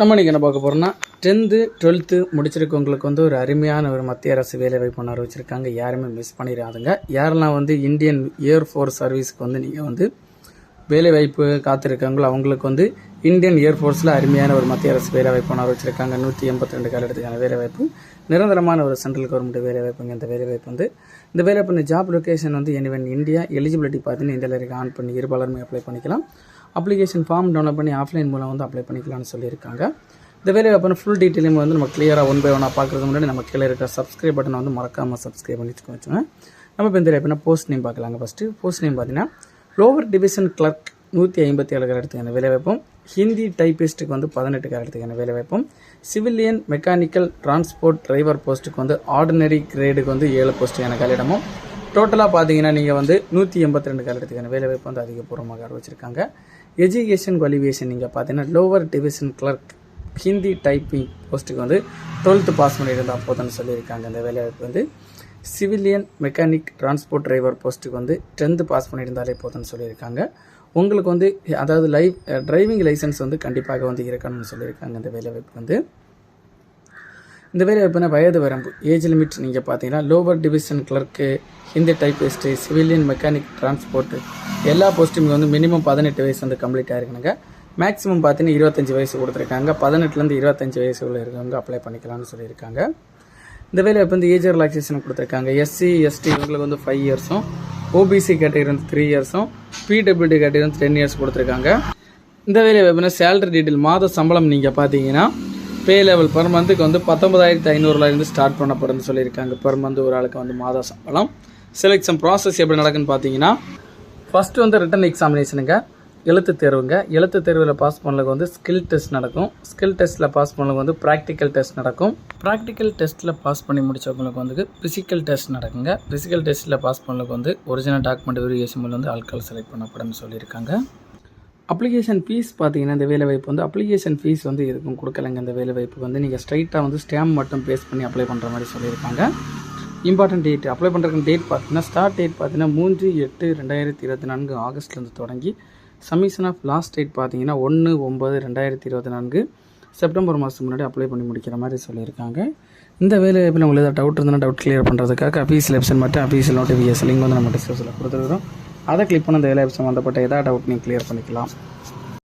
நம்ம இன்றைக்கி என்ன பார்க்க போகிறோம்னா டென்த்து டுவெல்த்து முடிச்சிருக்கவங்களுக்கு வந்து ஒரு அருமையான ஒரு மத்திய அரசு வேலைவாய்ப்பு ஒன்று அறிவிச்சிருக்காங்க. யாருமே மிஸ் பண்ணிடாதுங்க. யாரெல்லாம் வந்து இந்தியன் ஏர்ஃபோர்ஸ் சர்வீஸ்க்கு வந்து நீங்கள் வந்து வேலைவாய்ப்பு காத்திருக்காங்களோ அவங்களுக்கு வந்து இந்தியன் ஏர்ஃபோர்ஸில் அருமையான ஒரு மத்திய அரசு வேலைவாய்ப்பு ஒன்று வச்சுருக்காங்க நூற்றி எண்பத்தி ரெண்டு காலத்துக்கான வேலைவாய்ப்பு. நிரந்தரமான ஒரு சென்ட்ரல் கவர்மெண்ட் வேலைவாய்ப்புங்க இந்த வேலைவாய்ப்பு வந்து. இந்த வேலைவாய்ப்பு ஜாப் லொகேஷன் வந்து எனிவன் இந்தியா எலிஜிபிலிட்டி பார்த்தீங்கன்னா இந்தியாவில் இருக்க. ஆன் பண்ணி இருபாலருமே அப்ளை பண்ணிக்கலாம். அப்ளிகேஷன் ஃபார்ம் டவுன்லோட் பண்ணி ஆஃப்லைன் மூலம் வந்து அப்ளை பண்ணிக்கலாம்னு சொல்லியிருக்காங்க. இந்த வேலைவாய்ப்பு ஃபுல் டீட்டெயிலும் வந்து நம்ம கிளியராக ஒன் பை ஒன்னாக பார்க்குறது முன்னாடி நம்ம கீழே இருக்கிற சப்ஸ்கிரைப் பட்டனை வந்து மறக்காமல் சப்ஸ்கிரைப் பண்ணி வச்சுக்கோங்க நம்ம இப்போ இந்த எப்படின்னா போஸ்ட் நேம் பார்க்கலாங்க ஃபஸ்ட்டு போஸ்ட் நேம் பார்த்தீங்கன்னா லோவர் டிவிஷன் கிளர்க் நூற்றி ஐம்பத்தி ஏழு காலத்துக்கான வேலைவாய்ப்பும் ஹிந்தி டைப்பிஸ்ட்டுக்கு வந்து பதினெட்டு காலத்துக்கான வேலைவாய்ப்பும் சிவிலியன் மெக்கானிக்கல் டிரான்ஸ்போர்ட் டிரைவர் போஸ்ட்டுக்கு வந்து ஆர்டினரி கிரேடுக்கு வந்து ஏழு போஸ்ட்டுக்கான காலிடமும் டோட்டலாக பார்த்தீங்கன்னா நீங்கள் வந்து நூற்றி எண்பத்தி ரெண்டு காலத்துக்கான வேலைவாய்ப்பு வந்து அதிகபூர்வமாக அறிவிச்சிருக்காங்க. எஜுகேஷன் குவாலிஃபிகேஷன் நீங்கள் பார்த்தீங்கன்னா lower division clerk Hindi typing போஸ்ட்டுக்கு வந்து டுவெல்த்து பாஸ் பண்ணியிருந்தால் போதும்னு சொல்லியிருக்காங்க. இந்த வேலைவாய்ப்பு வந்து சிவிலியன் மெக்கானிக் டிரான்ஸ்போர்ட் டிரைவர் போஸ்ட்டுக்கு வந்து டென்த்து பாஸ் பண்ணியிருந்தாலே போதும்னு சொல்லியிருக்காங்க. உங்களுக்கு வந்து அதாவது லைவ் டிரைவிங் லைசன்ஸ் வந்து கண்டிப்பாக வந்து இருக்கணும்னு சொல்லியிருக்காங்க. இந்த வேலைவாய்ப்பு வந்து. இந்த வேலைவாய்ப்புனா வயது வரம்பு ஏஜ் லிமிட் நீங்கள் பார்த்தீங்கன்னா lower division clerk Hindi typist civilian mechanic transport எல்லா போஸ்ட்டுமே வந்து மினிமம் பதினெட்டு வயசு வந்து கம்ப்ளீட் ஆயிருக்கணுங்க மேக்ஸிமம் பார்த்தீங்கன்னா இருபத்தஞ்சி வயசு கொடுத்துருக்காங்க. பதினெட்டுலேருந்து இருபத்தஞ்சி வயசு உள்ள இருக்கவங்க அப்ளை பண்ணிக்கலாம்னு சொல்லியிருக்காங்க. இந்த வேலைவாய்ப்பு வந்து ஏஜ் ரிலாக்ஸேஷன் கொடுத்துருக்காங்க. எஸ்சி எஸ்டி இவங்களுக்கு வந்து ஃபைவ் இயர்ஸும் ஓபிசி கேட்டகரி வந்து த்ரீ இயர்ஸும் பிடபிள்யூடி கேட்டகரி வந்து டென் இயர்ஸ் கொடுத்துருக்காங்க. இந்த வேலை வெப்பினா சேலரி டீட்டெயில் மாத சம்பளம் நீங்கள் பார்த்தீங்கன்னா பே லெவல் பர் மந்த்துக்கு வந்து பத்தொன்பதாயிரத்தி ஐநூறுலேருந்து ஸ்டார்ட் பண்ணப்படும்னு சொல்லியிருக்காங்க. பர் மந்த் ஒரு ஆளுக்கு வந்து மாத சம்பளம். செலெக்ஷன் ப்ராசஸ் எப்படி நடக்குன்னு பார்த்தீங்கன்னா ஃபஸ்ட்டு வந்து ரிட்டன் எக்ஸாமினேஷனுங்க எழுத்து தேர்வுங்க. எழுத்து தேர்வில் பாஸ் பண்ணலுக்கு வந்து ஸ்கில் டெஸ்ட் நடக்கும். ஸ்கில் டெஸ்ட்டில் பாஸ் பண்ணலுக்கு வந்து ப்ராக்டிக்கல் டெஸ்ட் நடக்கும். ப்ராக்டிக்கல் டெஸ்ட்டில் பாஸ் பண்ணி முடித்தவங்களுக்கு வந்து ஃபிசிக்கல் டெஸ்ட் நடக்குங்க. ஃபிசிக்கல் டெஸ்ட்டில் பாஸ் பண்ணலுக்கு வந்து ஒரிஜினல் டாக்குமெண்ட் வெரிஃபிகேஷன் மூலம் வந்து ஆட்கள் செலக்ட் பண்ணப்படும்னு சொல்லியிருக்காங்க. அப்ளிகேஷன் ஃபீஸ் பார்த்தீங்கன்னா இந்த வேலைவாய்ப்பு வந்து அப்ளிகேஷன் ஃபீஸ் வந்து எதுக்கும் கொடுக்கலங்க. இந்த வேலைவாய்ப்பு வந்து நீங்கள் ஸ்ட்ரைட்டாக வந்து ஸ்டாம்ப் மட்டும் பேஸ் பண்ணி அப்ளை பண்ணுற மாதிரி சொல்லியிருக்காங்க. இம்பார்ட்டன்ட் டேட் அப்ளை பண்ணுறதுக்கு டேட் பார்த்தீங்கன்னா ஸ்டார்ட் டேட் பார்த்தீங்கன்னா மூன்று எட்டு ரெண்டாயிரத்தி இருபத்தி நான்கு ஆகஸ்ட்லேருந்து தொடங்கி சமிஷன் ஆஃப் லாஸ்ட் டேட் பார்த்தீங்கன்னா ஒன்று ஒம்பது ரெண்டாயிரத்தி இருபத்தி நான்கு. செப்டம்பர் மாதத்துக்கு முன்னாடி அப்ளை பண்ணி முடிக்கிற மாதிரி சொல்லியிருக்காங்க. இந்த வேலை வாய்ப்பில் உங்களுக்கு ஏதாவது டவுட் இருந்தால் டவுட் கிளியர் பண்ணுறதுக்காக அஃபீஷியல் வெப்சைட் மட்டும் அஃபீஷியல் நோட்டிஃபிகேஷன் லிங்க் வந்து நம்ம டிஸ்கிரிப்ஷனில் கொடுத்துருக்குறோம். அதை கிளிக் பண்ண இந்த வேலை சம்மந்தப்பட்ட ஏதாவது டவுட் நீங்கள் கிளியர் பண்ணிக்கலாம்.